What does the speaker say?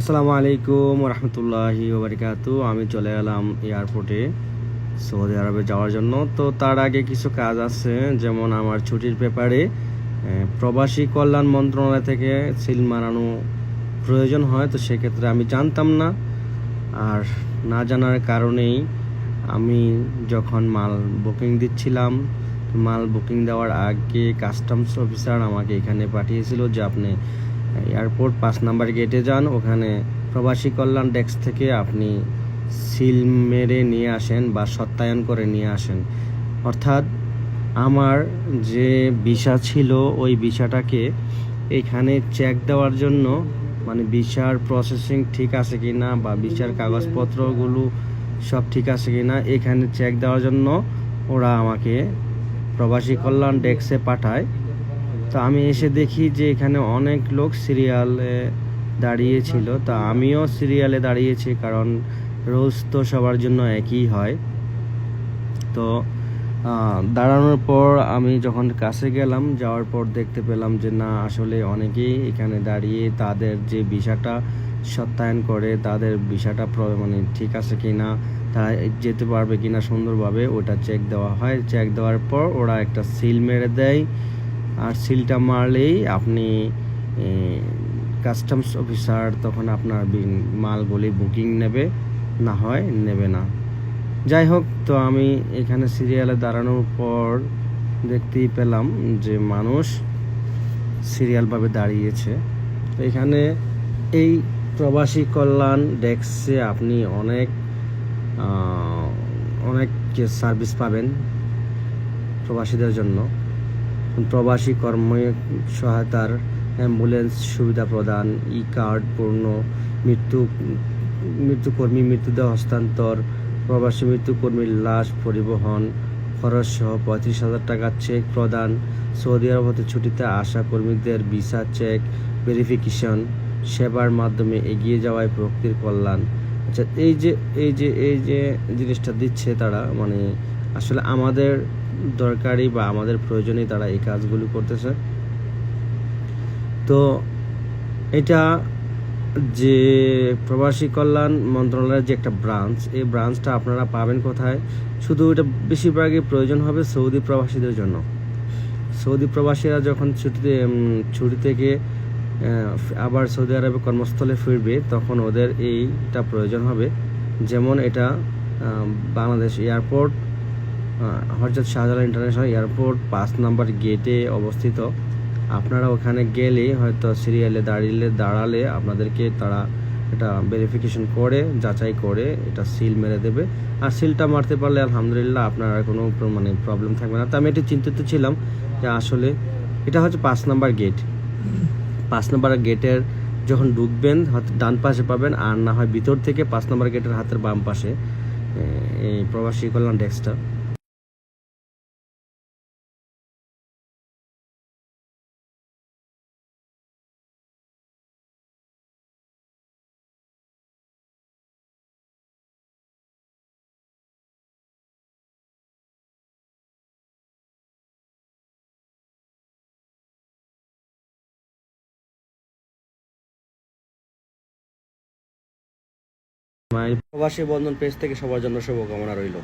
আসসালামু আলাইকুম রহমতুল্লাহি ওবরিকাতু আমি চলে এলাম এয়ারপোর্টে, সৌদি আরবে যাওয়ার জন্য। তো তার আগে কিছু কাজ আছে, যেমন আমার ছুটির পেপারে প্রবাসী কল্যাণ মন্ত্রণালয় থেকে সিল মারানো প্রয়োজন হয়, তো সেক্ষেত্রে আমি জানতাম না। আর না জানার কারণেই আমি যখন মাল বুকিং দিচ্ছিলাম, মাল বুকিং দেওয়ার আগে কাস্টমস অফিসার আমাকে এখানে পাঠিয়েছিল যে আপনি এয়ারপোর্ট পাঁচ নাম্বার গেটে যান। ওখানে প্রবাসী কল্যাণ ডেস্ক থেকে আপনি সিল মেরে নিয়ে আসেন বা সত্যায়ন করে নিয়ে আসেন। অর্থাৎ আমার যে ভিসা ছিল, ওই ভিসাটাকে এখানে চেক দেওয়ার জন্য মানে ভিসার প্রসেসিং ঠিক আছে কি না বা ভিসার কাগজপত্রগুলো সব ঠিক আছে কি না এখানে চেক দেওয়ার জন্য ওরা আমাকে প্রবাসী কল্যাণ ডেস্কে পাঠায়। তো আমি এসে দেখি যে এখানে অনেক লোক সিরিয়ালে দাঁড়িয়েছিল। তা আমিও সিরিয়ালে দাঁড়িয়েছি কারণ রোজ তো সবার জন্য একই হয়। তো দাঁড়ানোর পর আমি যখন কাছে গেলাম, যাওয়ার পর দেখতে পেলাম যে না, আসলে অনেকেই এখানে দাঁড়িয়ে তাদের যে ভিসাটা সত্যায়ন করে, তাদের ভিসাটা মানে ঠিক আছে কি না তারা যেতে পারবে কিনা সুন্দরভাবে, ওটা চেক দেওয়া হয়। চেক দেওয়ার পর ওরা একটা সিল মেরে দেয়। আর সিলটা মারলেই আপনি কাস্টমস অফিসার তখন আপনার মালগুলি বুকিং নেবে, না হয় নেবে না। যাই হোক, তো আমি এখানে সিরিয়ালে দাঁড়ানোর পর দেখতেই পেলাম যে মানুষ সিরিয়ালভাবে দাঁড়িয়েছে। তো এখানে এই প্রবাসী কল্যাণ ডেস্কে আপনি অনেক অনেক সার্ভিস পাবেন প্রবাসীদের জন্য। প্রবাসী কর্ম সহায়তার অ্যাম্বুলেন্স সুবিধা প্রদান, ই কার্ড পূর্ণ, মৃত্যু মৃত্যুকর্মী মৃত্যুদেহ হস্তান্তর, প্রবাসী মৃত্যুকর্মীর লাশ পরিবহন খরচ সহ পঁয়ত্রিশ হাজার টাকা চেক প্রদান, সৌদি আরব হতে ছুটিতে আসা কর্মীদের ভিসা চেক ভেরিফিকেশন, সেবার মাধ্যমে এগিয়ে যাওয়ায় প্রকৃতির কল্যাণ। আচ্ছা এই যে এই যে এই যে জিনিসটা দিচ্ছে তারা মানে আসলে আমাদের দরকারি বা আমাদের প্রয়োজনেই তারা এই কাজগুলো করতেছে। তো এটা যে প্রবাসী কল্যাণ মন্ত্রণালয়ের যে একটা ব্রাঞ্চ, এই ব্রাঞ্চটা আপনারা পাবেন কোথায়? শুধু এটা বেশিরভাগই প্রয়োজন হবে সৌদি প্রবাসীদের জন্য। সৌদি প্রবাসীরা যখন ছুটিতে ছুটি থেকে আবার সৌদি আরবে কর্মস্থলে ফিরবে, তখন ওদের এইটা প্রয়োজন হবে। যেমন এটা বাংলাদেশ এয়ারপোর্ট হরজত শাহজালাল ইন্টারন্যাশনাল এয়ারপোর্ট পাঁচ নাম্বার গেটে অবস্থিত। আপনারা ওখানে গেলে হয়তো সিরিয়ালে দাঁড়িয়ে দাঁড়ালে আপনাদেরকে তারা এটা ভেরিফিকেশন করে, যাচাই করে এটা সিল মেরে দেবে। আর সিলটা মারতে পারলে আলহামদুলিল্লাহ আপনার আর কোনো মানে প্রবলেম থাকবে না। তো আমি একটু চিন্তিত ছিলাম যে আসলে এটা হচ্ছে পাঁচ নাম্বার গেট পাঁচ নাম্বার গেটের যখন ঢুকবেন ডান পাশে পাবেন, আর না হয় ভিতর থেকে পাঁচ নাম্বার গেটের হাতের বাম পাশে এই প্রবাসী কল্যাণ ডেস্কটা। প্রবাসী বন্ধন পেজ থেকে সবার জন্য শুভকামনা রইল।